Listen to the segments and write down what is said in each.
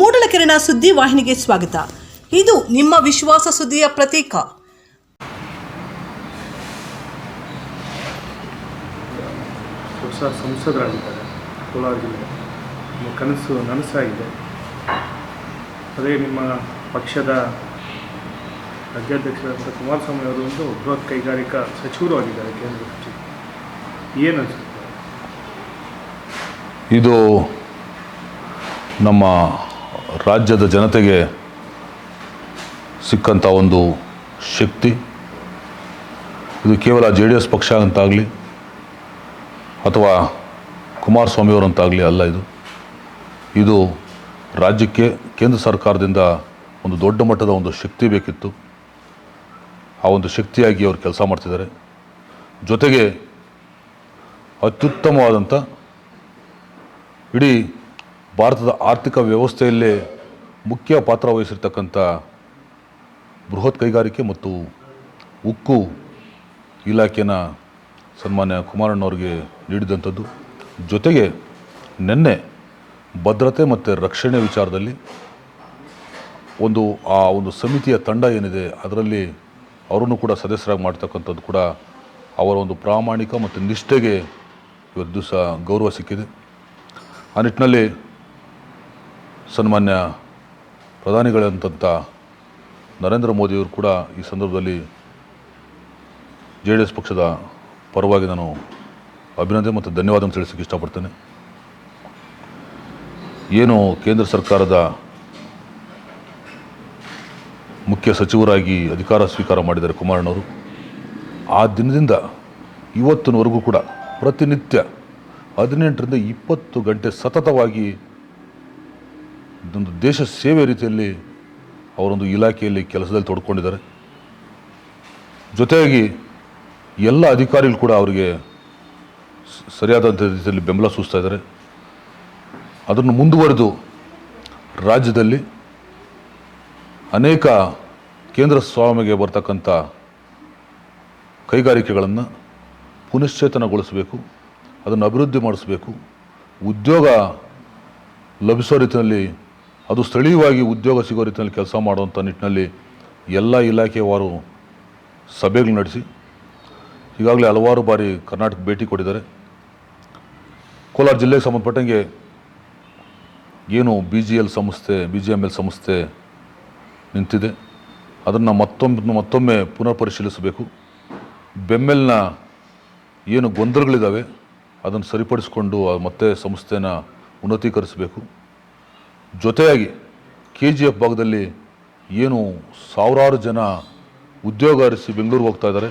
ಮೂಡಲಕೆರೆನ ಸುದ್ದಿ ವಾಹಿನಿಗೆ ಸ್ವಾಗತ. ಇದು ನಿಮ್ಮ ವಿಶ್ವಾಸ ಸುದ್ದಿಯ ಪ್ರತೀಕ. ಹೊಸ ಸಂಸದರಾಗಿದ್ದಾರೆ. ಕೋಲಾರ ಜಿಲ್ಲೆ. ನಿಮ್ಮ ಕನಸು ನನಸಾಗಿದೆ. ಅದೇ ನಿಮ್ಮ ಪಕ್ಷದ ರಾಜ್ಯಾಧ್ಯಕ್ಷರಾದಂಥ ಕುಮಾರಸ್ವಾಮಿ ಅವರು ಒಂದು ಬೃಹತ್ ಕೈಗಾರಿಕಾ ಸಚಿವರು ಆಗಿದ್ದಾರೆ ಕೇಂದ್ರ ಸಚಿವರು ಏನು ಅನಿಸುತ್ತೆ? ಇದು ನಮ್ಮ ರಾಜ್ಯದ ಜನತೆಗೆ ಸಿಕ್ಕಂಥ ಒಂದು ಶಕ್ತಿ. ಇದು ಕೇವಲ ಜೆ ಡಿ ಎಸ್ ಪಕ್ಷ ಅಂತಾಗಲಿ ಅಥವಾ ಕುಮಾರಸ್ವಾಮಿಯವರಂತಾಗಲಿ ಅಲ್ಲ ಇದು. ಇದು ರಾಜ್ಯಕ್ಕೆ, ಕೇಂದ್ರ ಸರ್ಕಾರದಿಂದ ಒಂದು ದೊಡ್ಡ ಮಟ್ಟದ ಒಂದು ಶಕ್ತಿ ಬೇಕಿತ್ತು. ಆ ಒಂದು ಶಕ್ತಿಯಾಗಿ ಅವರು ಕೆಲಸ ಮಾಡ್ತಿದ್ದಾರೆ. ಜೊತೆಗೆ ಅತ್ಯುತ್ತಮವಾದಂಥ ಇಡೀ ಭಾರತದ ಆರ್ಥಿಕ ವ್ಯವಸ್ಥೆಯಲ್ಲೇ ಮುಖ್ಯ ಪಾತ್ರ ವಹಿಸಿರ್ತಕ್ಕಂಥ ಬೃಹತ್ ಕೈಗಾರಿಕೆ ಮತ್ತು ಉಕ್ಕು ಇಲಾಖೆನ ಸನ್ಮಾನ್ಯ ಕುಮಾರಣ್ಣವ್ರಿಗೆ ನೀಡಿದಂಥದ್ದು. ಜೊತೆಗೆ ನಿನ್ನೆ ಭದ್ರತೆ ಮತ್ತು ರಕ್ಷಣೆ ವಿಚಾರದಲ್ಲಿ ಒಂದು, ಆ ಒಂದು ಸಮಿತಿಯ ತಂಡ ಏನಿದೆ, ಅದರಲ್ಲಿ ಅವರನ್ನು ಕೂಡ ಸದಸ್ಯರಾಗಿ ಮಾಡ್ತಕ್ಕಂಥದ್ದು ಕೂಡ ಅವರ ಒಂದು ಪ್ರಾಮಾಣಿಕ ಮತ್ತು ನಿಷ್ಠೆಗೆ ಇವತ್ತು ದಿವಸ ಗೌರವ ಸಿಕ್ಕಿದೆ. ಆ ನಿಟ್ಟಿನಲ್ಲಿ ಸನ್ಮಾನ್ಯ ಪ್ರಧಾನಿಗಳಂತ ನರೇಂದ್ರ ಮೋದಿಯವರು ಕೂಡ ಈ ಸಂದರ್ಭದಲ್ಲಿ ಜೆ ಡಿ ಎಸ್ ಪಕ್ಷದ ಪರವಾಗಿ ನಾನು ಅಭಿನಂದನೆ ಮತ್ತು ಧನ್ಯವಾದ ತಿಳಿಸೋಕ್ಕೆ ಇಷ್ಟಪಡ್ತೇನೆ. ಏನು ಕೇಂದ್ರ ಸರ್ಕಾರದ ಮುಖ್ಯ ಸಚಿವರಾಗಿ ಅಧಿಕಾರ ಸ್ವೀಕಾರ ಮಾಡಿದ್ದಾರೆ ಕುಮಾರಣ್ಣವರು, ಆ ದಿನದಿಂದ ಇವತ್ತಿನವರೆಗೂ ಕೂಡ ಪ್ರತಿನಿತ್ಯ ಹದಿನೆಂಟರಿಂದ ಇಪ್ಪತ್ತು ಗಂಟೆ ಸತತವಾಗಿ ಇದೊಂದು ದೇಶ ಸೇವೆ ರೀತಿಯಲ್ಲಿ ಅವರೊಂದು ಇಲಾಖೆಯಲ್ಲಿ ಕೆಲಸದಲ್ಲಿ ತೊಡ್ಕೊಂಡಿದ್ದಾರೆ. ಜೊತೆಯಾಗಿ ಎಲ್ಲ ಅಧಿಕಾರಿಗಳು ಕೂಡ ಅವರಿಗೆ ಸರಿಯಾದಂಥ ರೀತಿಯಲ್ಲಿ ಬೆಂಬಲ ಸೂಚಿಸ್ತಾ ಇದ್ದಾರೆ. ಅದನ್ನು ಮುಂದುವರೆದು ರಾಜ್ಯದಲ್ಲಿ ಅನೇಕ ಕೇಂದ್ರ ಸ್ವಾಮಿಗೆ ಬರ್ತಕ್ಕಂಥ ಕೈಗಾರಿಕೆಗಳನ್ನು ಪುನಶ್ಚೇತನಗೊಳಿಸಬೇಕು, ಅದನ್ನು ಅಭಿವೃದ್ಧಿ ಮಾಡಿಸಬೇಕು, ಉದ್ಯೋಗ ಲಭಿಸೋ ರೀತಿಯಲ್ಲಿ ಅದು ಸ್ಥಳೀಯವಾಗಿ ಉದ್ಯೋಗ ಸಿಗೋ ರೀತಿಯಲ್ಲಿ ಕೆಲಸ ಮಾಡುವಂಥ ನಿಟ್ಟಿನಲ್ಲಿ ಎಲ್ಲ ಇಲಾಖೆಯವರು ಸಭೆಗಳು ನಡೆಸಿ, ಈಗಾಗಲೇ ಹಲವಾರು ಬಾರಿ ಕರ್ನಾಟಕ ಭೇಟಿ ಕೊಟ್ಟಿದ್ದಾರೆ. ಕೋಲಾರ ಜಿಲ್ಲೆಗೆ ಸಂಬಂಧಪಟ್ಟಂಗೆ ಏನು ಬಿ ಜಿ ಎಲ್ ಸಂಸ್ಥೆ ಬಿ ಜಿ ಎಂ ಎಲ್ ಸಂಸ್ಥೆ ನಿಂತಿದೆ. ಅದನ್ನು ಮತ್ತೊಮ್ಮೆ ಮತ್ತೊಮ್ಮೆ ಪುನರ್ ಪರಿಶೀಲಿಸಬೇಕು. ಬೆಮ್ಮೆಲ್ನ ಏನು ಗೊಂದಲಗಳಿದ್ದಾವೆ, ಅದನ್ನು ಸರಿಪಡಿಸಿಕೊಂಡು ಮತ್ತೆ ಸಂಸ್ಥೆನ ಉನ್ನತೀಕರಿಸಬೇಕು. ಜೊತೆಯಾಗಿ ಕೆ ಜಿ ಎಫ್ ಭಾಗದಲ್ಲಿ ಏನು ಸಾವಿರಾರು ಜನ ಉದ್ಯೋಗ ಅರಿಸಿ ಬೆಂಗಳೂರಿಗೆ ಹೋಗ್ತಾ ಇದ್ದಾರೆ.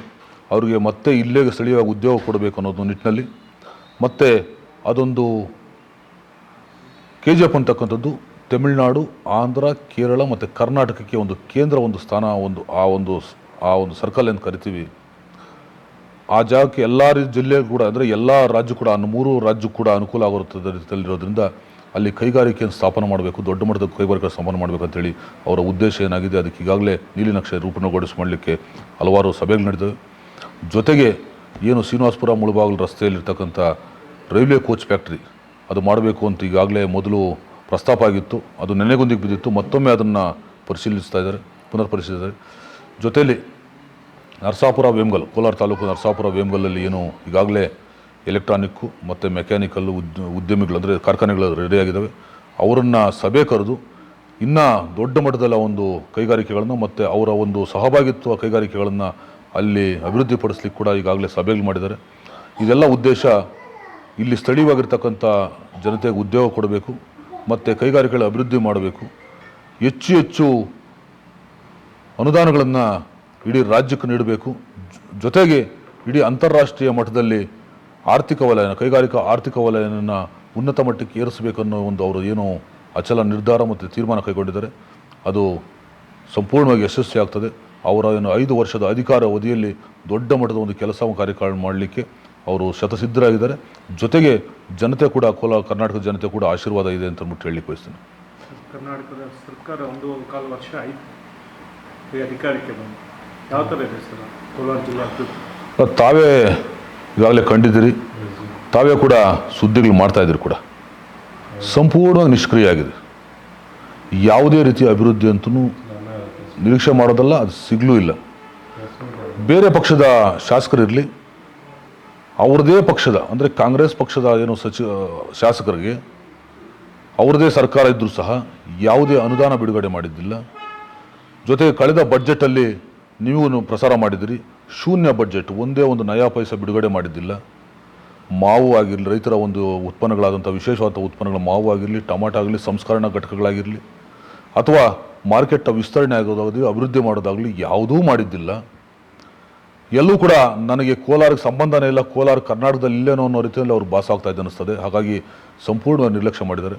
ಅವರಿಗೆ ಮತ್ತೆ ಇಲ್ಲೇ ಸ್ಥಳೀಯವಾಗಿ ಉದ್ಯೋಗ ಕೊಡಬೇಕು ಅನ್ನೋದು ನಿಟ್ಟಿನಲ್ಲಿ. ಮತ್ತು ಅದೊಂದು ಕೆ ಜಿ ಎಫ್ ಅಂತಕ್ಕಂಥದ್ದು ತಮಿಳುನಾಡು, ಆಂಧ್ರ, ಕೇರಳ ಮತ್ತು ಕರ್ನಾಟಕಕ್ಕೆ ಒಂದು ಕೇಂದ್ರ ಒಂದು ಸ್ಥಾನ, ಒಂದು ಆ ಒಂದು ಆ ಒಂದು ಸರ್ಕಲ್ ಅಂತ ಕರಿತೀವಿ. ಆ ಜಾಗಕ್ಕೆ ಎಲ್ಲ ಜಿಲ್ಲೆ ಕೂಡ ಅಂದರೆ ಎಲ್ಲ ರಾಜ್ಯ ಕೂಡ ಮೂರು ರಾಜ್ಯ ಕೂಡ ಅನುಕೂಲ ಆಗಿರುತ್ತದೆ ರೀತಿಯಲ್ಲಿರೋದ್ರಿಂದ ಅಲ್ಲಿ ಕೈಗಾರಿಕೆಯನ್ನು ಸ್ಥಾಪನೆ ಮಾಡಬೇಕು, ದೊಡ್ಡ ಮಟ್ಟದ ಕೈಗಾರಿಕೆ ಸ್ಥಾಪನೆ ಮಾಡಬೇಕು ಅಂತೇಳಿ ಅವರ ಉದ್ದೇಶ ಏನಾಗಿದೆ, ಅದಕ್ಕೆ ಈಗಾಗಲೇ ನೀಲಿನಕ್ಷೆ ರೂಪಣಗೊಳಿಸಿ ಮಾಡಲಿಕ್ಕೆ ಹಲವಾರು ಸಭೆಗಳು ನಡೆದವೆ. ಜೊತೆಗೆ ಏನು ಶ್ರೀನಿವಾಸಪುರ ಮುಳುಬಾಗಿಲು ರಸ್ತೆಯಲ್ಲಿರ್ತಕ್ಕಂಥ ರೈಲ್ವೆ ಕೋಚ್ ಫ್ಯಾಕ್ಟ್ರಿ, ಅದು ಮಾಡಬೇಕು ಅಂತ ಈಗಾಗಲೇ ಮೊದಲು ಪ್ರಸ್ತಾಪ ಆಗಿತ್ತು, ಅದು ನೆನೆಗೊಂದಿಗೆ ಬಿದ್ದಿತ್ತು, ಮತ್ತೊಮ್ಮೆ ಅದನ್ನು ಪರಿಶೀಲಿಸ್ತಾ ಇದ್ದಾರೆ ಪುನರ್ ಪರಿಶೀಲಿಸಿದ್ದಾರೆ ಜೊತೆಯಲ್ಲಿ ನರಸಾಪುರ ವೇಮ್ಗಲ್, ಕೋಲಾರ ತಾಲೂಕು ನರಸಾಪುರ ವೇಮ್ಗಲ್ಲಲ್ಲಿ ಏನು ಈಗಾಗಲೇ ಎಲೆಕ್ಟ್ರಾನಿಕ್ಕು ಮತ್ತು ಮೆಕ್ಯಾನಿಕಲ್ಲು ಉದ್ ಉದ್ಯಮಿಗಳು ಅಂದರೆ ಕಾರ್ಖಾನೆಗಳು ರೆಡಿಯಾಗಿದ್ದಾವೆ ಅವರನ್ನು ಸಭೆ ಕರೆದು ಇನ್ನೂ ದೊಡ್ಡ ಮಟ್ಟದಲ್ಲಿ ಒಂದು ಕೈಗಾರಿಕೆಗಳನ್ನು ಮತ್ತು ಅವರ ಒಂದು ಸಹಭಾಗಿತ್ವ ಕೈಗಾರಿಕೆಗಳನ್ನು ಅಲ್ಲಿ ಅಭಿವೃದ್ಧಿಪಡಿಸ್ಲಿಕ್ಕೆ ಕೂಡ ಈಗಾಗಲೇ ಸಭೆಗಳು ಮಾಡಿದ್ದಾರೆ. ಇದೆಲ್ಲ ಉದ್ದೇಶ ಇಲ್ಲಿ ಸ್ಥಳೀಯವಾಗಿರ್ತಕ್ಕಂಥ ಜನತೆಗೆ ಉದ್ಯೋಗ ಕೊಡಬೇಕು, ಮತ್ತು ಕೈಗಾರಿಕೆಗಳ ಅಭಿವೃದ್ಧಿ ಮಾಡಬೇಕು. ಹೆಚ್ಚು ಹೆಚ್ಚು ಅನುದಾನಗಳನ್ನು ಇಡೀ ರಾಜ್ಯಕ್ಕೆ ನೀಡಬೇಕು. ಜೊತೆಗೆ ಇಡೀ ಅಂತಾರಾಷ್ಟ್ರೀಯ ಮಟ್ಟದಲ್ಲಿ ಆರ್ಥಿಕ ವಲಯನ ಕೈಗಾರಿಕಾ ಆರ್ಥಿಕ ವಲಯನ ಉನ್ನತ ಮಟ್ಟಕ್ಕೆ ಏರಿಸಬೇಕನ್ನೋ ಒಂದು ಅವರು ಏನು ಅಚಲ ನಿರ್ಧಾರ ಮತ್ತು ತೀರ್ಮಾನ ಕೈಗೊಂಡಿದ್ದಾರೆ. ಅದು ಸಂಪೂರ್ಣವಾಗಿ ಯಶಸ್ವಿ ಆಗ್ತದೆ. ಅವರ ಏನು ಐದು ವರ್ಷದ ಅಧಿಕಾರ ಅವಧಿಯಲ್ಲಿ ದೊಡ್ಡ ಮಟ್ಟದ ಒಂದು ಕೆಲಸ ಕಾರ್ಯಕಾರಣ ಮಾಡಲಿಕ್ಕೆ ಅವರು ಶತಸಿದ್ಧರಾಗಿದ್ದಾರೆ. ಜೊತೆಗೆ ಜನತೆ ಕೂಡ ಕೋಲಾರ ಕರ್ನಾಟಕದ ಜನತೆ ಕೂಡ ಆಶೀರ್ವಾದ ಇದೆ ಅಂತ ಅಂದ್ಬಿಟ್ಟು ಹೇಳಲಿಕ್ಕೆ ಬಯಸ್ತೀನಿ. ಕರ್ನಾಟಕದ ಸರ್ಕಾರ ಒಂದು ಕಾಲು ವರ್ಷ ಆಯಿತು. ಅಧಿಕಾರಕ್ಕೆ ಬಂದು. ಯಾವ ಥರ ಇದೆ ಸರ್ ಕೋಲಾರ ಜಿಲ್ಲೆ ತಾವೇ ಈಗಾಗಲೇ ಕಂಡಿದ್ದೀರಿ. ತಾವೇ ಕೂಡ ಸುದ್ದಿಗಳು ಮಾಡ್ತಾ ಇದ್ದೀರಿ ಕೂಡ. ಸಂಪೂರ್ಣವಾಗಿ ನಿಷ್ಕ್ರಿಯ ಆಗಿದೆ. ಯಾವುದೇ ರೀತಿಯ ಅಭಿವೃದ್ಧಿ ಅಂತೂ ನಿರೀಕ್ಷೆ ಮಾಡೋದಲ್ಲ, ಅದು ಸಿಗಲೂ ಇಲ್ಲ. ಬೇರೆ ಪಕ್ಷದ ಶಾಸಕರಿರಲಿ ಅವ್ರದ್ದೇ ಪಕ್ಷದ, ಅಂದರೆ ಕಾಂಗ್ರೆಸ್ ಪಕ್ಷದ ಏನು ಸಚಿವ ಶಾಸಕರಿಗೆ ಅವ್ರದ್ದೇ ಸರ್ಕಾರ ಇದ್ದರೂ ಸಹ ಯಾವುದೇ ಅನುದಾನ ಬಿಡುಗಡೆ ಮಾಡಿದ್ದಿಲ್ಲ. ಜೊತೆಗೆ ಕಳೆದ ಬಡ್ಜೆಟಲ್ಲಿ ನೀವು ಪ್ರಸಾರ ಮಾಡಿದಿರಿ ಶೂನ್ಯ ಬಜೆಟ್, ಒಂದೇ ಒಂದು ನಯಾ ಪೈಸೆ ಬಿಡುಗಡೆ ಮಾಡಿದ್ದಿಲ್ಲ. ಮಾವು ಆಗಿರಲಿ, ರೈತರ ಒಂದು ಉತ್ಪನ್ನಗಳಾದಂಥ ವಿಶೇಷವಾದ ಉತ್ಪನ್ನಗಳು, ಮಾವು ಆಗಿರಲಿ, ಟೊಮಾಟೊ ಆಗಲಿ ಸಂಸ್ಕರಣಾ ಘಟಕಗಳಾಗಿರಲಿ, ಅಥವಾ ಮಾರ್ಕೆಟ್ನ ವಿಸ್ತರಣೆ ಆಗೋದಾಗಲಿ, ಅಭಿವೃದ್ಧಿ ಮಾಡೋದಾಗಲಿ ಯಾವುದೂ ಮಾಡಿದ್ದಿಲ್ಲ. ಎಲ್ಲೂ ಕೂಡ ನನಗೆ ಕೋಲಾರಕ್ಕೆ ಸಂಬಂಧನೇ ಇಲ್ಲ. ಕೋಲಾರ ಕರ್ನಾಟಕದಲ್ಲಿ ಇಲ್ಲೇನೋ ಅನ್ನೋ ರೀತಿಯಲ್ಲಿ ಅವ್ರು ಭಾಸ ಇದೆ ಅನ್ನಿಸ್ತದೆ. ಹಾಗಾಗಿ ಸಂಪೂರ್ಣ ನಿರ್ಲಕ್ಷ್ಯ ಮಾಡಿದ್ದಾರೆ.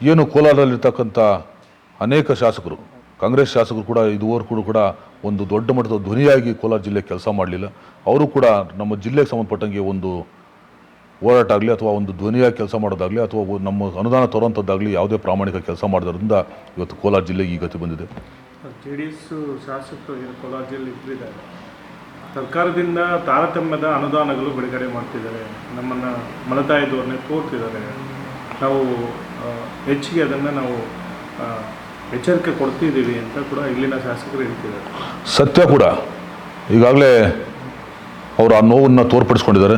ಏನು ಕೋಲಾರದಲ್ಲಿರ್ತಕ್ಕಂಥ ಅನೇಕ ಶಾಸಕರು, ಕಾಂಗ್ರೆಸ್ ಶಾಸಕರು ಕೂಡ, ಇದುವರೆಗೂ ಕೂಡ ಒಂದು ದೊಡ್ಡ ಮಟ್ಟದ ಧ್ವನಿಯಾಗಿ ಕೋಲಾರ ಜಿಲ್ಲೆ ಕೆಲಸ ಮಾಡಲಿಲ್ಲ. ಅವರು ಕೂಡ ನಮ್ಮ ಜಿಲ್ಲೆಗೆ ಸಂಬಂಧಪಟ್ಟಂಗೆ ಒಂದು ಹೋರಾಟ ಆಗಲಿ ಅಥವಾ ಒಂದು ಧ್ವನಿಯಾಗಿ ಕೆಲಸ ಮಾಡೋದಾಗಲಿ ಅಥವಾ ನಮ್ಮ ಅನುದಾನ ತರುವಂಥದ್ದಾಗಲಿ ಯಾವುದೇ ಪ್ರಾಮಾಣಿಕ ಕೆಲಸ ಮಾಡೋದ್ರಿಂದ ಇವತ್ತು ಕೋಲಾರ ಜಿಲ್ಲೆಗೆ ಈ ಗತಿ ಬಂದಿದೆ. ಜೆ ಡಿ ಎಸ್ ಶಾಸಕರು ಕೋಲಾರ ಜಿಲ್ಲೆ ಇದ್ದಿದ್ದಾರೆ. ಸರ್ಕಾರದಿಂದ ತಾರತಮ್ಯದ ಅನುದಾನಗಳು ಬಿಡುಗಡೆ ಮಾಡ್ತಿದ್ದಾರೆ. ನಮ್ಮನ್ನು ಮಲತಾಯಿ ಧೋರಣೆ ತೋರ್ತಿದ್ದಾರೆ. ನಾವು ಹೆಚ್ಚಿಗೆ ಅದನ್ನು ನಾವು ಎಚ್ಚರಿಕೆ ಕೊಡ್ತಿದ್ದೀವಿ ಅಂತ ಕೂಡ ಇಲ್ಲಿನ ಶಾಸಕರು ಹೇಳ್ತಿದ್ದಾರೆ. ಸತ್ಯ ಕೂಡ. ಈಗಾಗಲೇ ಅವರು ಆ ನೋವನ್ನು ತೋರ್ಪಡಿಸ್ಕೊಂಡಿದ್ದಾರೆ.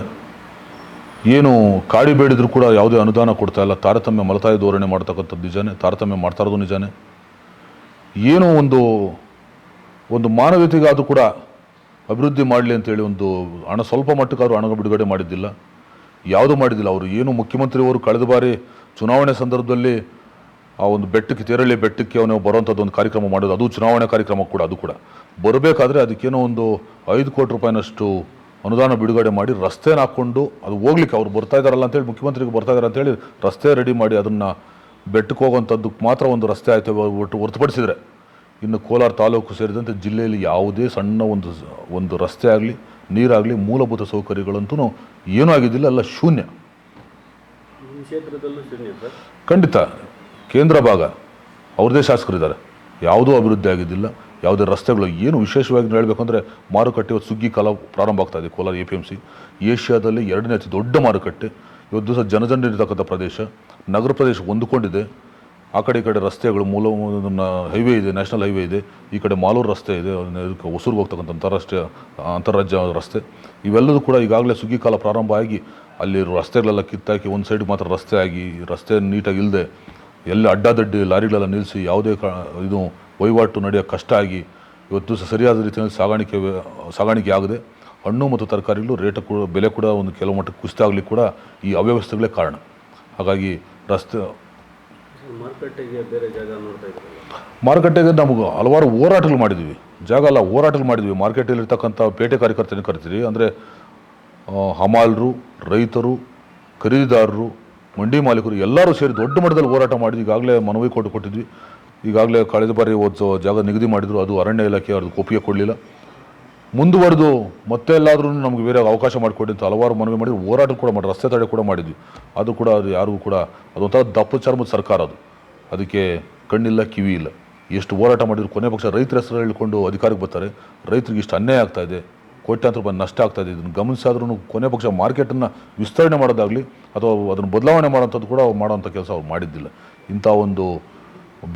ಏನು ಕಾಡಿ ಬೇಡಿದ್ರು ಕೂಡ ಯಾವುದೇ ಅನುದಾನ ಕೊಡ್ತಾ ಇಲ್ಲ. ತಾರತಮ್ಯ ಮಲತಾಯಿ ಧೋರಣೆ ಮಾಡ್ತಕ್ಕಂಥದ್ದು ನಿಜಾನೇ, ತಾರತಮ್ಯ ಮಾಡ್ತಾ ಇರೋದು ನಿಜಾನೇ. ಏನು ಒಂದು ಒಂದು ಮಾನವೀಯತೆಗಾದರೂ ಕೂಡ ಅಭಿವೃದ್ಧಿ ಮಾಡಲಿ ಅಂತೇಳಿ ಒಂದು ಹಣ, ಸ್ವಲ್ಪ ಮಟ್ಟಕ್ಕಾದ್ರೂ ಹಣ ಬಿಡುಗಡೆ ಮಾಡಿದ್ದಿಲ್ಲ. ಯಾವುದೂ ಮಾಡಿದ್ದಿಲ್ಲ. ಅವರು ಏನು ಮುಖ್ಯಮಂತ್ರಿಯವರು ಕಳೆದ ಬಾರಿ ಚುನಾವಣೆ ಸಂದರ್ಭದಲ್ಲಿ ಆ ಒಂದು ಬೆಟ್ಟಕ್ಕೆ ತೆರಳಿ ಬೆಟ್ಟಕ್ಕೆ ಅವನು ಬರುವಂಥದ್ದು ಒಂದು ಕಾರ್ಯಕ್ರಮ ಮಾಡೋದು ಅದು ಚುನಾವಣೆ ಕಾರ್ಯಕ್ರಮ ಕೂಡ ಅದು ಕೂಡ. ಬರಬೇಕಾದ್ರೆ ಅದಕ್ಕೇನೋ ಒಂದು ಐದು ಕೋಟಿ ರೂಪಾಯಿನಷ್ಟು ಅನುದಾನ ಬಿಡುಗಡೆ ಮಾಡಿ ರಸ್ತೆನ ಹಾಕ್ಕೊಂಡು ಅದು ಹೋಗ್ಲಿಕ್ಕೆ ಅವ್ರು ಬರ್ತಾ ಇದ್ದಾರಲ್ಲ ಅಂತೇಳಿ ಮುಖ್ಯಮಂತ್ರಿಗೆ ಬರ್ತಾ ಇದ್ದಾರೆ ಅಂತೇಳಿ ರಸ್ತೆ ರೆಡಿ ಮಾಡಿ ಅದನ್ನು ಬೆಟ್ಟಕ್ಕೆ ಹೋಗುವಂಥದ್ದಕ್ಕೆ ಮಾತ್ರ ಒಂದು ರಸ್ತೆ ಆಯಿತು ಒಟ್ಟು ಹೊರತುಪಡಿಸಿದರೆ. ಇನ್ನು ಕೋಲಾರ ತಾಲೂಕು ಸೇರಿದಂತೆ ಜಿಲ್ಲೆಯಲ್ಲಿ ಯಾವುದೇ ಸಣ್ಣ ಒಂದು ಒಂದು ರಸ್ತೆ ಆಗಲಿ ನೀರಾಗಲಿ ಮೂಲಭೂತ ಸೌಕರ್ಯಗಳಂತೂ ಏನೂ ಆಗಿದ್ದಿಲ್ಲ ಅಲ್ಲ ಶೂನ್ಯ. ಕ್ಷೇತ್ರದಲ್ಲೂ ಶೂನ್ಯ ಖಂಡಿತ. ಕೇಂದ್ರ ಭಾಗ ಅವ್ರದೇ ಶಾಸಕರಿದ್ದಾರೆ ಯಾವುದೂ ಅಭಿವೃದ್ಧಿ ಆಗಿದ್ದಿಲ್ಲ. ಯಾವುದೇ ರಸ್ತೆಗಳು ಏನು ವಿಶೇಷವಾಗಿ ಹೇಳಬೇಕಂದ್ರೆ ಮಾರುಕಟ್ಟೆ ಇವತ್ತು ಸುಗ್ಗಿ ಕಾಲ ಪ್ರಾರಂಭ ಆಗ್ತಾ ಇದೆ, Kolar A P M C ಏಷ್ಯಾದಲ್ಲಿ ಎರಡನೇ ಅತಿ ದೊಡ್ಡ ಮಾರುಕಟ್ಟೆ. ಇವತ್ತು ದಿವಸ ಜನಜಂಡಿ ಇರತಕ್ಕಂಥ ಪ್ರದೇಶ. ನಗರ ಪ್ರದೇಶ ಹೊಂದಿಕೊಂಡಿದೆ. ಆ ಕಡೆ ಈ ಕಡೆ ರಸ್ತೆಗಳು ಮೂಲ ಹೈವೇ ಇದೆ, ನ್ಯಾಷನಲ್ ಹೈವೇ ಇದೆ. ಈ ಕಡೆ ಮಾಲೂರು ರಸ್ತೆ ಇದೆ ಹೊಸೂರಿಗೆ ಹೋಗ್ತಕ್ಕಂಥ ಅಂತಾರಾಷ್ಟ್ರೀಯ, ಅಂತಾರಾಜ್ಯ ರಸ್ತೆ. ಇವೆಲ್ಲದೂ ಕೂಡ ಈಗಾಗಲೇ ಸುಗ್ಗಿ ಕಾಲ ಪ್ರಾರಂಭ ಆಗಿ ಅಲ್ಲಿ ರಸ್ತೆಗಳೆಲ್ಲ ಕಿತ್ತಾಕಿ, ಒಂದು ಸೈಡ್ ಮಾತ್ರ ರಸ್ತೆ ಆಗಿ, ರಸ್ತೆ ನೀಟಾಗಿ ಇಲ್ಲದೆ ಎಲ್ಲ ಅಡ್ಡಾದಡ್ಡಿ ಲಾರಿಗಳೆಲ್ಲ ನಿಲ್ಲಿಸಿ ಯಾವುದೇ ಕಾ ಇದು ವಹಿವಾಟು ನಡೆಯೋ ಕಷ್ಟ ಆಗಿ ಇವತ್ತು ಸರಿಯಾದ ರೀತಿಯಲ್ಲಿ ಸಾಗಾಣಿಕೆ ಸಾಗಾಣಿಕೆ ಆಗದೆ. ಹಣ್ಣು ಮತ್ತು ತರಕಾರಿಗಳು ರೇಟ್ ಕೂಡ ಬೆಲೆ ಕೂಡ ಒಂದು ಕೆಲವು ಮಟ್ಟಕ್ಕೆ ಕುಸಿತ ಆಗಲಿಕ್ಕೆ ಕೂಡ ಈ ಅವ್ಯವಸ್ಥೆಗಳೇ ಕಾರಣ. ಹಾಗಾಗಿ ರಸ್ತೆ ಮಾರುಕಟ್ಟೆಗೆ ಬೇರೆ ಜಾಗ ನೋಡ್ತಾ ಮಾರುಕಟ್ಟೆಗೆ ನಮಗೆ ಹಲವಾರು ಹೋರಾಟಗಳು ಮಾಡಿದ್ವಿ ಜಾಗ ಅಲ್ಲ ಹೋರಾಟಗಳು ಮಾಡಿದ್ವಿ ಮಾರ್ಕೆಟಲ್ಲಿ ಇರ್ತಕ್ಕಂಥ ಪೇಟೆ ಕಾರ್ಯಕರ್ತರನ್ನು ಕರಿತೀವಿ ಅಂದರೆ ಹಮಾಲರು ರೈತರು ಖರೀದಿದಾರರು ಮಂಡಿ ಮಾಲೀಕರು ಎಲ್ಲರೂ ಸೇರಿ ದೊಡ್ಡ ಮಟ್ಟದಲ್ಲಿ ಹೋರಾಟ ಮಾಡಿದ್ವಿ. ಈಗಾಗಲೇ ಮನವಿ ಕೊಟ್ಟು ಕೊಟ್ಟಿದ್ವಿ. ಈಗಾಗಲೇ ಕಳೆದ ಬಾರಿ ಒಂದು ಜಾಗ ನಿಗದಿ ಮಾಡಿದ್ರು. ಅದು ಅರಣ್ಯ ಇಲಾಖೆ ಅವ್ರದ್ದು ಒಪ್ಪಿಗೆ ಕೊಡಲಿಲ್ಲ. ಮುಂದುವರೆದು ಮತ್ತೆ ಎಲ್ಲಾದ್ರೂ ನಮಗೆ ಬೇರೆ ಅವಕಾಶ ಮಾಡಿಕೊಡಿ ಅಂತ ಹಲವಾರು ಮನವಿ ಮಾಡಿ ಹೋರಾಟ ಕೂಡ ಮಾಡಿ ರಸ್ತೆ ತಡೆ ಕೂಡ ಮಾಡಿದ್ವಿ. ಅದು ಕೂಡ ಅದು ಯಾರಿಗೂ ಕೂಡ ಅದೊಂಥರ ದಪ್ಪು ಚರ್ಮದ ಸರ್ಕಾರ ಅದು. ಅದಕ್ಕೆ ಕಣ್ಣಿಲ್ಲ, ಕಿವಿ ಇಲ್ಲ. ಎಷ್ಟು ಹೋರಾಟ ಮಾಡಿದ್ರು. ಕೊನೆ ಪಕ್ಷ ರೈತರ ಹೆಸರು ಹೇಳಿಕೊಂಡು ಅಧಿಕಾರಕ್ಕೆ ಬರ್ತಾರೆ. ರೈತರಿಗೆ ಇಷ್ಟು ಅನ್ಯಾಯ ಆಗ್ತಾ ಇದೆ. ಕೋಟ್ಯಾಂತರ ರೂಪಾಯಿ ನಷ್ಟ ಆಗ್ತಾ ಇದೆ. ಇದನ್ನು ಗಮನಿಸಾದ್ರೂ ಕೊನೆ ಪಕ್ಷ ಮಾರ್ಕೆಟನ್ನು ವಿಸ್ತರಣೆ ಮಾಡೋದಾಗಲಿ ಅಥವಾ ಅದನ್ನು ಬದಲಾವಣೆ ಮಾಡೋಂಥದ್ದು ಕೂಡ ಅವ್ರು ಮಾಡೋಂಥ ಕೆಲಸ ಅವ್ರು ಮಾಡಿದ್ದಿಲ್ಲ. ಇಂಥ ಒಂದು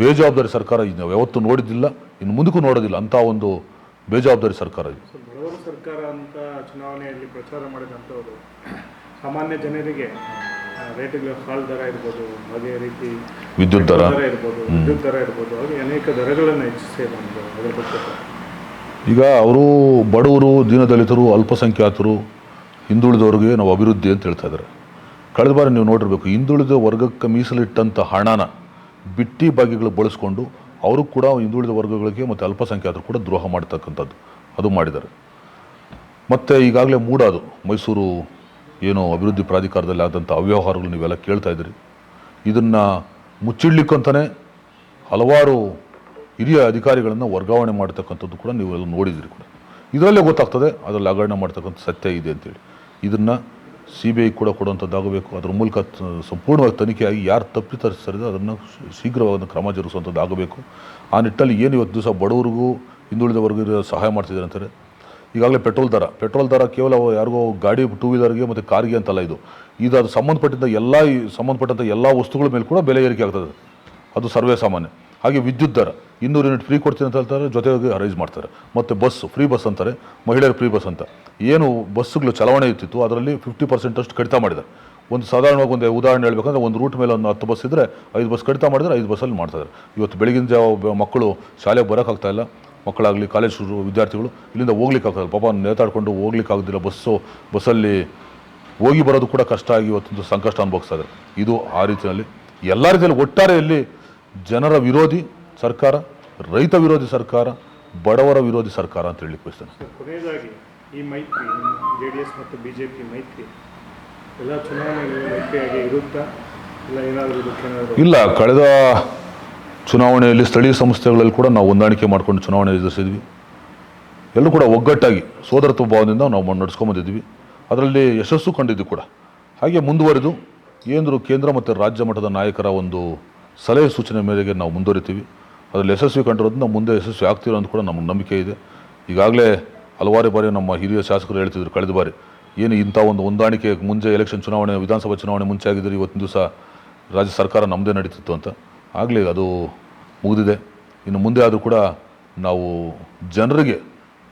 ಬೇಜವಾಬ್ದಾರಿ ಸರ್ಕಾರ ಇನ್ನು ಯಾವತ್ತೂ ನೋಡಿದ್ದಿಲ್ಲ ಇನ್ನು ಮುಂದಕ್ಕೂ ನೋಡೋದಿಲ್ಲ. ಅಂಥ ಒಂದು ಬೇಜವಾಬ್ದಾರಿ ಸರ್ಕಾರ ಇದು. ಸರ್ಕಾರ ಅಂತ ಚುನಾವಣೆಯಲ್ಲಿ ಪ್ರಚಾರ ಮಾಡಿದಂಥವರು ಸಾಮಾನ್ಯ ಜನರಿಗೆ ರೇಟ್ಗಳು ಹಾಲ್ ದರ ಇರ್ಬೋದು ಅದೇ ರೀತಿ ವಿದ್ಯುತ್ ದರ. ಇರ್ಬೋದು ವಿದ್ಯುತ್ ದರ ಇರ್ಬೋದು ಹಾಗೆ ಅನೇಕ ದರಗಳನ್ನು ಹೆಚ್ಚಿಸಿ ಬಂದು ಅದರ ಬಗ್ಗೆ. ಈಗ ಅವರು ಬಡವರು, ದೀನದಲಿತರು, ಅಲ್ಪಸಂಖ್ಯಾತರು, ಹಿಂದುಳಿದವ್ರಿಗೆ ನಾವು ಅಭಿವೃದ್ಧಿ ಅಂತ ಹೇಳ್ತಾ ಇದ್ದಾರೆ. ಕಳೆದ ಬಾರಿ ನೀವು ನೋಡಿರಬೇಕು, ಹಿಂದುಳಿದ ವರ್ಗಕ್ಕೆ ಮೀಸಲಿಟ್ಟಂಥ ಹಣನ ಬಿಟ್ಟಿ ಬಾಗಿಗಳು ಬಳಸ್ಕೊಂಡು ಅವರು ಕೂಡ ಹಿಂದುಳಿದ ವರ್ಗಗಳಿಗೆ ಮತ್ತು ಅಲ್ಪಸಂಖ್ಯಾತರು ಕೂಡ ದ್ರೋಹ ಮಾಡ್ತಕ್ಕಂಥದ್ದು ಅದು ಮಾಡಿದ್ದಾರೆ. ಮತ್ತು ಈಗಾಗಲೇ ಮೂಡಾದು, ಮೈಸೂರು ಏನು ಅಭಿವೃದ್ಧಿ ಪ್ರಾಧಿಕಾರದಲ್ಲಿ ಆದಂಥ ಅವ್ಯವಹಾರಗಳು ನೀವೆಲ್ಲ ಕೇಳ್ತಾ ಇದ್ದೀರಿ. ಇದನ್ನು ಮುಚ್ಚಿಡ್ಲಿಕ್ಕಂತಲೇ ಹಲವಾರು ಹಿರಿಯ ಅಧಿಕಾರಿಗಳನ್ನು ವರ್ಗಾವಣೆ ಮಾಡ್ತಕ್ಕಂಥದ್ದು ಕೂಡ ನೀವು ಎಲ್ಲ ನೋಡಿದಿರಿ ಕೂಡ. ಇದರಲ್ಲೇ ಗೊತ್ತಾಗ್ತದೆ ಅದರಲ್ಲಿ ಹಗರಣ ಮಾಡ್ತಕ್ಕಂಥ ಸತ್ಯ ಇದೆ ಅಂತೇಳಿ. ಇದನ್ನು ಸಿ ಬಿ ಐ ಕೂಡ ಕೊಡುವಂಥದ್ದಾಗಬೇಕು. ಅದರ ಮೂಲಕ ಸಂಪೂರ್ಣವಾಗಿ ತನಿಖೆಯಾಗಿ ಯಾರು ತಪ್ಪಿತರಿಸ್ತಾರೆ ಅದನ್ನು ಶೀಘ್ರವಾದ ಕ್ರಮ ಜರುಗಿಸುವಂಥದ್ದಾಗಬೇಕು ಆ ನಿಟ್ಟಲ್ಲಿ ಏನು ಇವತ್ತು ದಿವಸ ಬಡವರಿಗೂ ಹಿಂದುಳಿದ ವರ್ಗ ಸಹಾಯ ಮಾಡ್ತಿದ್ದಾರೆ ಅಂತಾರೆ. ಈಗಾಗಲೇ ಪೆಟ್ರೋಲ್ ದರ. ಪೆಟ್ರೋಲ್ ದರ ಕೇವಲ ಯಾರಿಗೋ ಗಾಡಿ ಟೂ ವೀಲರ್ಗೆ ಮತ್ತು ಕಾರ್ಗೆ ಅಂತಲ್ಲ ಇದು. ಇದು ಅದು ಸಂಬಂಧಪಟ್ಟಿದ್ದ ಎಲ್ಲ ಸಂಬಂಧಪಟ್ಟಂಥ ಎಲ್ಲ ವಸ್ತುಗಳ ಮೇಲೆ ಕೂಡ ಬೆಲೆ ಏರಿಕೆ ಆಗ್ತದೆ. ಅದು ಸರ್ವೇ ಸಾಮಾನ್ಯ. ಹಾಗೆ ವಿದ್ಯುತ್ ದರ. ಇನ್ನೂರು ಯೂನಿಟ್ ಫ್ರೀ ಕೊಡ್ತೀನಿ ಅಂತ ಹೇಳ್ತಾರೆ, ಜೊತೆಗೆ ಅರೇಂಜ್ ಮಾಡ್ತಾರೆ. ಮತ್ತು ಬಸ್ ಫ್ರೀ ಬಸ್ ಅಂತಾರೆ. ಮಹಿಳೆಯರ ಫ್ರೀ ಬಸ್ ಅಂತ. ಏನು ಬಸ್ಸುಗಳು ಚಲಾವಣೆ ಇರ್ತಿತ್ತು, ಅದರಲ್ಲಿ ಫಿಫ್ಟಿ ಪರ್ಸೆಂಟ್ ಅಷ್ಟು ಕಡಿತ ಮಾಡಿದ್ದಾರೆ. ಒಂದು ಸಾಧಾರಣವಾಗಿ ಒಂದು ಉದಾಹರಣೆ ಹೇಳಬೇಕಂದ್ರೆ, ಒಂದು ರೂಟ್ ಮೇಲೆ ಒಂದು ಹತ್ತು ಬಸ್ ಇದ್ದರೆ ಐದು ಬಸ್ ಕಡಿತ ಮಾಡಿದರೆ ಐದು ಬಸ್ಸಲ್ಲಿ ಮಾಡ್ತಾರೆ. ಇವತ್ತು ಬೆಳಗಿನ ಜಾವ ಮಕ್ಕಳು ಶಾಲೆಗೆ ಬರೋಕ್ಕಾಗ್ತಾಯಿಲ್ಲ ಮಕ್ಕಳಾಗಲಿ ಕಾಲೇಜ್ ವಿದ್ಯಾರ್ಥಿಗಳು ಇಲ್ಲಿಂದ ಹೋಗ್ಲಿಕ್ಕೆ ಆಗ್ತದೆ ಪಾಪ ನೇತಾಡ್ಕೊಂಡು ಹೋಗ್ಲಿಕ್ಕೆ ಆಗೋದಿಲ್ಲ ಬಸ್ಸು ಬಸ್ಸಲ್ಲಿ ಹೋಗಿ ಬರೋದು ಕೂಡ ಕಷ್ಟ ಆಗಿ ಇವತ್ತೊಂದು ಸಂಕಷ್ಟ ಅನುಭವಿಸ್ತಾ ಇದ್ದಾರೆ. ಇದು ಆ ರೀತಿಯಲ್ಲಿ. ಎಲ್ಲ ರೀತಿಯಲ್ಲಿ ಒಟ್ಟಾರೆಯಲ್ಲಿ ಜನರ ವಿರೋಧಿ ಸರ್ಕಾರ ರೈತ ವಿರೋಧಿ ಸರ್ಕಾರ ಬಡವರ ವಿರೋಧಿ ಸರ್ಕಾರ ಅಂತ ಹೇಳಿ ಬಯಸ್ತೇನೆ ಕೊನೆಯದಾಗಿ ಈ ಮೈತ್ರಿ ಜೆ ಡಿ ಎಸ್ ಮತ್ತು ಬಿ ಜೆ ಪಿ ಮೈತ್ರಿ ಎಲ್ಲ ಚುನಾವಣೆ ಮೈತ್ರಿಯಾಗಿ ಇರುತ್ತಾ ಇಲ್ಲ ಏನಾದರೂ ಇಲ್ಲ ಕಳೆದ ಚುನಾವಣೆಯಲ್ಲಿ ಸ್ಥಳೀಯ ಸಂಸ್ಥೆಗಳಲ್ಲಿ ಕೂಡ ನಾವು ಹೊಂದಾಣಿಕೆ ಮಾಡ್ಕೊಂಡು ಚುನಾವಣೆ ಎದುರಿಸಿದ್ವಿ. ಎಲ್ಲರೂ ಕೂಡ ಒಗ್ಗಟ್ಟಾಗಿ ಸೋದರತ್ವ ಭಾವದಿಂದ ನಾವು ನಡೆಸ್ಕೊಂಬಂದಿದ್ವಿ ಅದರಲ್ಲಿ ಯಶಸ್ಸು ಕಂಡಿದ್ದು ಕೂಡ. ಹಾಗೆ ಮುಂದುವರೆದು ಏನಾದರೂ ಕೇಂದ್ರ ಮತ್ತು ರಾಜ್ಯ ಮಟ್ಟದ ನಾಯಕರ ಒಂದು ಸಲಹೆ ಸೂಚನೆ ಮೇರೆಗೆ ನಾವು ಮುಂದುವರಿತೀವಿ. ಅದರಲ್ಲಿ ಯಶಸ್ವಿ ಕಂಡಿರೋದು ನಾವು ಮುಂದೆ ಯಶಸ್ವಿ ಆಗ್ತೀರೋ ಅಂತ ಕೂಡ ನಮಗೆ ನಂಬಿಕೆ ಇದೆ. ಈಗಾಗಲೇ ಹಲವಾರು ಬಾರಿ ನಮ್ಮ ಹಿರಿಯ ಶಾಸಕರು ಹೇಳ್ತಿದ್ರು ಕಳೆದ ಬಾರಿ, ಏನು ಇಂಥ ಒಂದು ಹೊಂದಾಣಿಕೆ ಮುಂಚೆ ಎಲೆಕ್ಷನ್ ಚುನಾವಣೆ, ವಿಧಾನಸಭಾ ಚುನಾವಣೆ ಮುಂಚೆ ಆಗಿದ್ದರೆ ಇವತ್ತಿನ ದಿವಸ ರಾಜ್ಯ ಸರ್ಕಾರ ನಮ್ಮದೇ ನಡೀತಿತ್ತು ಅಂತ. ಆಗಲಿ ಅದು ಮುಗಿದಿದೆ. ಇನ್ನು ಮುಂದೆ ಆದರೂ ಕೂಡ ನಾವು ಜನರಿಗೆ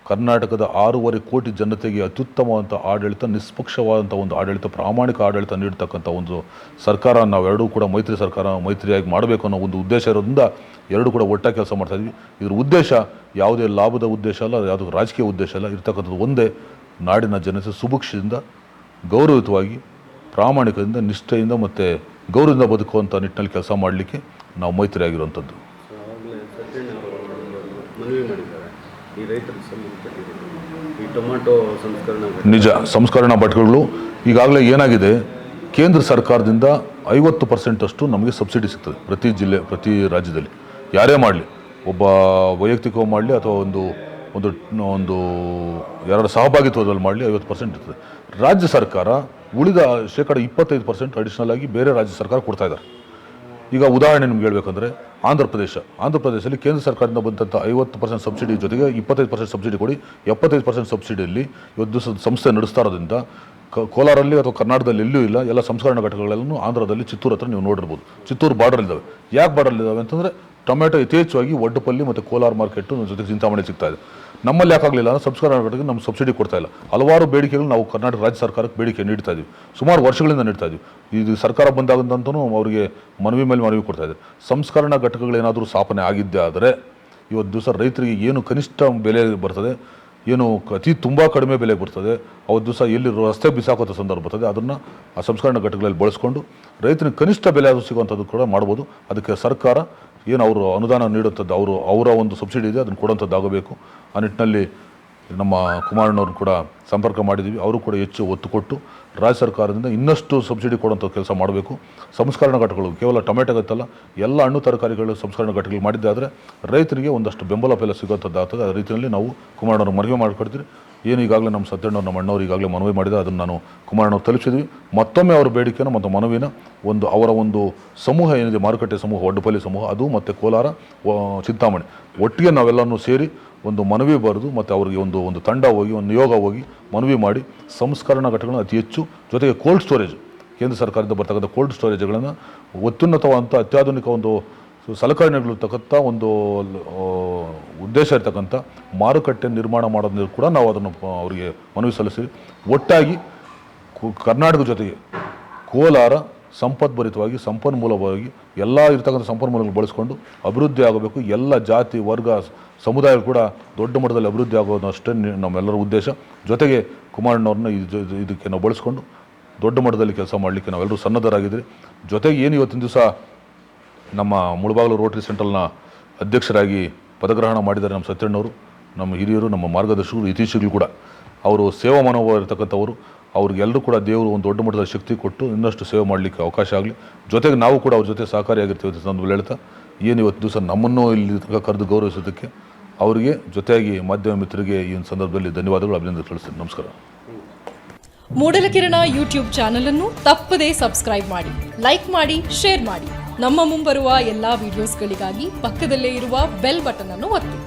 ಕರ್ನಾಟಕದ ಆರೂವರೆ ಕೋಟಿ ಜನತೆಗೆ ಅತ್ಯುತ್ತಮವಾದಂಥ ಆಡಳಿತ, ನಿಷ್ಪಕ್ಷವಾದಂಥ ಒಂದು ಆಡಳಿತ, ಪ್ರಾಮಾಣಿಕ ಆಡಳಿತ ನೀಡ್ತಕ್ಕಂಥ ಒಂದು ಸರ್ಕಾರ, ನಾವೆರಡೂ ಕೂಡ ಮೈತ್ರಿ ಸರ್ಕಾರ ಮೈತ್ರಿಯಾಗಿ ಮಾಡಬೇಕು ಅನ್ನೋ ಒಂದು ಉದ್ದೇಶ ಇರೋದ್ರಿಂದ ಎರಡೂ ಕೂಡ ಒಟ್ಟಾಗಿ ಕೆಲಸ ಮಾಡ್ತಾ ಇದರ ಉದ್ದೇಶ ಯಾವುದೇ ಲಾಭದ ಉದ್ದೇಶ ಅಲ್ಲ, ಯಾವುದೋ ರಾಜಕೀಯ ಉದ್ದೇಶ ಅಲ್ಲ, ಇರ್ತಕ್ಕಂಥದ್ದು ಒಂದೇ ನಾಡಿನ ಜನತೆ ಸುಭಿಕ್ಷದಿಂದ, ಗೌರವಯುತವಾಗಿ, ಪ್ರಾಮಾಣಿಕದಿಂದ, ನಿಷ್ಠೆಯಿಂದ ಮತ್ತು ಗೌರವದಿಂದ ಬದುಕುವಂಥ ನಿಟ್ಟಿನಲ್ಲಿ ಕೆಲಸ ಮಾಡಲಿಕ್ಕೆ ನಾವು ಮೈತ್ರಿ ನಿಜ, ಸಂಸ್ಕರಣಾ ಭಟ್ಕಗಳು, ಈಗಾಗಲೇ ಏನಾಗಿದೆ? ಕೇಂದ್ರ ಸರ್ಕಾರದಿಂದ ಐವತ್ತು ಪರ್ಸೆಂಟಷ್ಟು ನಮಗೆ ಸಬ್ಸಿಡಿ ಸಿಗ್ತದೆ ಪ್ರತಿ ಜಿಲ್ಲೆ, ಪ್ರತಿ ರಾಜ್ಯದಲ್ಲಿ. ಯಾರೇ ಮಾಡಲಿ, ಒಬ್ಬ ವೈಯಕ್ತಿಕವಾಗಿ ಮಾಡಲಿ ಅಥವಾ ಒಂದು ಒಂದು ಒಂದು ಯಾರ ಸಹಭಾಗಿತ್ವದಲ್ಲಿ ಮಾಡಲಿ ಐವತ್ತು ಪರ್ಸೆಂಟ್ ಇರ್ತದೆ. ರಾಜ್ಯ ಸರ್ಕಾರ ಉಳಿದ ಶೇಕಡ ಇಪ್ಪತ್ತೈದು ಪರ್ಸೆಂಟ್ ಅಡಿಷನಲ್ ಆಗಿ ಬೇರೆ ರಾಜ್ಯ ಸರ್ಕಾರ ಕೊಡ್ತಾ ಇದ್ದಾರೆ. ಈಗ ಉದಾಹರಣೆ ನಿಮ್ಗೆ ಹೇಳ್ಬೇಕಂದ್ರೆ ಆಂಧ್ರ ಪ್ರದೇಶ. ಆಂಧ್ರ ಪ್ರದೇಶದಲ್ಲಿ ಕೇಂದ್ರ ಸರ್ಕಾರದಿಂದ ಬಂದಂಥ ಐವತ್ತು ಪರ್ಸೆಂಟ್ ಸಬ್ಸಿಡಿ ಜೊತೆಗೆ ಇಪ್ಪತ್ತೈದು ಪರ್ಸೆಂಟ್ ಸಬ್ಸಿಡಿ ಕೊಡಿ. ಎಪ್ಪತ್ತೈದು ಪರ್ಸೆಂಟ್ ಸಬ್ಸಿಡಿಯಲ್ಲಿ ಇವತ್ತು ಸಂಸ್ಥೆ ನಡೆಸ್ತಾ ಇರೋದ್ರಿಂದ ಕೋಲಾರಲ್ಲಿ ಅಥವಾ ಕರ್ನಾಟಕದಲ್ಲಿ ಎಲ್ಲೂ ಇಲ್ಲ. ಎಲ್ಲ ಸಂಸ್ಕರಣಾ ಘಟಕಗಳೆಲ್ಲೂ ಆಂಧ್ರದಲ್ಲಿ ಚಿತ್ತೂರು ಹತ್ರ ನೀವು ನೋಡಿರ್ಬೋದು. ಚಿತ್ತೂರು ಬಾರ್ಡರ್ ಇದ್ದಾವೆ ಯಾಕೆ ಬಾರ್ಡರ್ ಇದ್ದಾವೆ ಅಂತಂದರೆ ಟೊಮೆಟೊ ಯಥೇಚ್ಛವಾಗಿ ಒಡ್ಡಪಲ್ಲಿ ಮತ್ತು ಕೋಲಾರ ಮಾರ್ಕೆಟು ಜೊತೆಗೆ ಚಿಂತಾಮಣಿ ಸಿಗ್ತಾ ಇದೆ. ನಮ್ಮಲ್ಲಿ ಯಾಕಾಗಲಿಲ್ಲ ಅಂದರೆ ಸಬ್ಸ್ಕ್ರೈಬ್ ಘಟಕಕ್ಕೆ ನಮ್ಮ ಸಬ್ಸಿಡಿ ಕೊಡ್ತಾ ಇಲ್ಲ. ಹಲವಾರು ಬೇಡಿಕೆಗಳು ನಾವು ಕರ್ನಾಟಕ ರಾಜ್ಯ ಸರ್ಕಾರಕ್ಕೆ ಬೇಡಿಕೆ ನೀಡ್ತಾ ಇದ್ದೀವಿ ಸುಮಾರು ವರ್ಷಗಳಿಂದ ನೀಡ್ತಾ ಇದ್ದೀವಿ ಇದು ಸರ್ಕಾರ ಬಂದಾಗಂತೂ ಅವರಿಗೆ ಮನವಿ ಮೇಲೆ ಮನವಿ ಕೊಡ್ತಾ ಇದೆ. ಸಂಸ್ಕರಣಾ ಘಟಕಗಳೇನಾದರೂ ಸ್ಥಾಪನೆ ಆಗಿದ್ದೇ ಆದರೆ ಇವತ್ತು ದಿವಸ ರೈತರಿಗೆ ಏನು ಕನಿಷ್ಠ ಬೆಲೆ ಬರ್ತದೆ, ಏನು ಅತಿ ತುಂಬ ಕಡಿಮೆ ಬೆಲೆ ಬರ್ತದೆ, ಅವತ್ತು ದಿವಸ ಎಲ್ಲಿ ರಸ್ತೆ ಬಿಸಾಕುವಂಥ ಸಂದರ್ಭ ಬರ್ತದೆ, ಅದನ್ನು ಆ ಸಂಸ್ಕರಣಾ ಘಟಕಗಳಲ್ಲಿ ಬಳಸ್ಕೊಂಡು ರೈತನಿಗೆ ಕನಿಷ್ಠ ಬೆಲೆ ಆದರೂ ಸಿಗುವಂಥದ್ದು ಕೂಡ ಮಾಡ್ಬೋದು. ಅದಕ್ಕೆ ಸರ್ಕಾರ ಏನು ಅವರು ಅನುದಾನ ನೀಡುವಂಥದ್ದು, ಅವರು ಅವರ ಒಂದು ಸಬ್ಸಿಡಿ ಇದೆ, ಅದನ್ನು ಕೊಡುವಂಥದ್ದಾಗಬೇಕು ಆ ನಿಟ್ಟಿನಲ್ಲಿ ನಮ್ಮ ಕುಮಾರಣ್ಣವ್ರನ್ನ ಕೂಡ ಸಂಪರ್ಕ ಮಾಡಿದ್ದೀವಿ. ಅವರು ಕೂಡ ಹೆಚ್ಚು ಒತ್ತು ಕೊಟ್ಟು ರಾಜ್ಯ ಸರ್ಕಾರದಿಂದ ಇನ್ನಷ್ಟು ಸಬ್ಸಿಡಿ ಕೊಡುವಂಥ ಕೆಲಸ ಮಾಡಬೇಕು. ಸಂಸ್ಕರಣಾ ಘಟಕಗಳು ಕೇವಲ ಟೊಮೆಟೊ ಗೊತ್ತಲ್ಲ, ಎಲ್ಲ ಹಣ್ಣು ತರಕಾರಿಗಳು ಸಂಸ್ಕರಣಾ ಘಟಕಗಳು ಮಾಡಿದ್ದಾದರೆ ರೈತರಿಗೆ ಒಂದಷ್ಟು ಬೆಂಬಲ ಬೆಲೆ ಸಿಗುವಂಥದ್ದಾಗ್ತದೆ ಅದೇ ರೀತಿಯಲ್ಲಿ ನಾವು ಕುಮಾರಣ್ಣವ್ರು ಮನವಿ ಮಾಡಿಕೊಡ್ತೀವಿ. ಏನು ಈಗಾಗಲೇ ನಮ್ಮ ಸತ್ಯಣ್ಣವ್ರು ನಮ್ಮ ಅಣ್ಣವ್ರು ಈಗಾಗಲೇ ಮನವಿ ಮಾಡಿದೆ ಅದನ್ನು ನಾನು ಕುಮಾರಣ್ಣವ್ರು ತಲುಪಿಸಿದ್ವಿ. ಮತ್ತೊಮ್ಮೆ ಅವರ ಬೇಡಿಕೆನ, ಮತ್ತು ಮನವಿನ ಒಂದು ಅವರ ಒಂದು ಸಮೂಹ ಏನಿದೆ, ಮಾರುಕಟ್ಟೆ ಸಮೂಹ, ಒಡ್ಡಪಲ್ಲಿ ಸಮೂಹ, ಅದು ಮತ್ತು ಕೋಲಾರ ಚಿಂತಾಮಣಿ. ಒಟ್ಟಿಗೆ ನಾವೆಲ್ಲರೂ ಸೇರಿ ಒಂದು ಮನವಿ ಬರೆದು ಮತ್ತು ಅವರಿಗೆ ಒಂದು ಒಂದು ತಂಡ ಹೋಗಿ, ಒಂದು ನಿಯೋಗ ಹೋಗಿ ಮನವಿ ಮಾಡಿ ಸಂಸ್ಕರಣಾ ಘಟಕಗಳನ್ನು ಅತಿ ಹೆಚ್ಚು ಜೊತೆಗೆ ಕೋಲ್ಡ್ ಸ್ಟೋರೇಜ್ ಕೇಂದ್ರ ಸರ್ಕಾರದಿಂದ ಬರ್ತಕ್ಕಂಥ ಕೋಲ್ಡ್ ಸ್ಟೋರೇಜ್ಗಳನ್ನು ಅತ್ಯುನ್ನತವಾದಂಥ ಅತ್ಯಾಧುನಿಕ ಒಂದು ಸಲಕರಣೆಗಳು ತಕ್ಕಂಥ ಒಂದು ಉದ್ದೇಶ ಇರ್ತಕ್ಕಂಥ ಮಾರುಕಟ್ಟೆ ನಿರ್ಮಾಣ ಮಾಡೋದ್ರ ಕೂಡ ನಾವು ಅದನ್ನು ಅವರಿಗೆ ಮನವಿ ಸಲ್ಲಿಸಿ ಒಟ್ಟಾಗಿ ಕರ್ನಾಟಕದ ಕರ್ನಾಟಕ ಜೊತೆಗೆ ಕೋಲಾರ ಸಂಪದ್ಭರಿತವಾಗಿ ಸಂಪನ್ಮೂಲವಾಗಿ ಎಲ್ಲ ಇರ್ತಕ್ಕಂಥ ಸಂಪನ್ಮೂಲಗಳು ಬಳಸ್ಕೊಂಡು ಅಭಿವೃದ್ಧಿ ಆಗಬೇಕು. ಎಲ್ಲ ಜಾತಿ, ವರ್ಗ, ಸಮುದಾಯ ಕೂಡ ದೊಡ್ಡ ಮಟ್ಟದಲ್ಲಿ ಅಭಿವೃದ್ಧಿ ಆಗೋದು ಅಷ್ಟೇ ನಿ- ನಮ್ಮೆಲ್ಲರ ಉದ್ದೇಶ. ಜೊತೆಗೆ ಕುಮಾರಣ್ಣವ್ರನ್ನ ಇದು- ಇದಕ್ಕೆ ನಾವು ಬಳಸ್ಕೊಂಡು ದೊಡ್ಡ ಮಟ್ಟದಲ್ಲಿ ಕೆಲಸ ಮಾಡಲಿಕ್ಕೆ ನಾವೆಲ್ಲರೂ ಸನ್ನದ್ಧರಾಗಿದ್ದೀರಿ. ಜೊತೆಗೆ ಏನು ಇವತ್ತಿನ ದಿವಸ ನಮ್ಮ ಮುಳಬಾಗಲು ರೋಟರಿ ಸೆಂಟ್ರಲ್ನ ಅಧ್ಯಕ್ಷರಾಗಿ ಪದಗ್ರಹಣ ಮಾಡಿದ್ದಾರೆ ನಮ್ಮ ಸತ್ಯಣ್ಣವರು, ನಮ್ಮ ಹಿರಿಯರು, ನಮ್ಮ ಮಾರ್ಗದರ್ಶಕರು, ಇತ್ತೀಚೆಗೂ ಕೂಡ. ಅವರು ಸೇವಾ ಮನೋಭಾವ ಇರತಕ್ಕಂಥವರು. ಅವ್ರಿಗೆಲ್ಲರೂ ಕೂಡ ದೇವರು ಒಂದು ದೊಡ್ಡ ಮಟ್ಟದ ಶಕ್ತಿ ಕೊಟ್ಟು ಇನ್ನಷ್ಟು ಸೇವೆ ಮಾಡಲಿಕ್ಕೆ ಅವಕಾಶ ಆಗಲಿ. ಜೊತೆಗೆ ನಾವು ಕೂಡ ಅವ್ರ ಜೊತೆ ಸಹಕಾರಿಯಾಗಿರ್ತೀವಿ ಸಂದರ್ಭ ಹೇಳ್ತಾ. ಏನು ಇವತ್ತು ದಿವಸ ನಮ್ಮನ್ನು ಇಲ್ಲಿ ಕರೆದು ಗೌರವಿಸೋದಕ್ಕೆ ಅವರಿಗೆ ಜೊತೆಯಾಗಿ ಮಾಧ್ಯಮ ಮಿತ್ರರಿಗೆ ಈ ಒಂದು ಸಂದರ್ಭದಲ್ಲಿ ಧನ್ಯವಾದಗಳು ಅಭಿನಂದನೆ ತಿಳಿಸ್ತೀನಿ. ನಮಸ್ಕಾರ. ಮೂಡಲಕಿರಣ ಯೂಟ್ಯೂಬ್ ಚಾನಲ್ ಅನ್ನು ತಪ್ಪದೇ ಸಬ್ಸ್ಕ್ರೈಬ್ ಮಾಡಿ, ಲೈಕ್ ಮಾಡಿ, ಶೇರ್ ಮಾಡಿ. ನಮ್ಮ ಮುಂಬರುವ ಎಲ್ಲಾ ವಿಡಿಯೋಸ್ಗಳಿಗಾಗಿ ಪಕ್ಕದಲ್ಲೇ ಇರುವ ಬೆಲ್ ಬಟನ್ ಅನ್ನು ಒತ್ತಿ.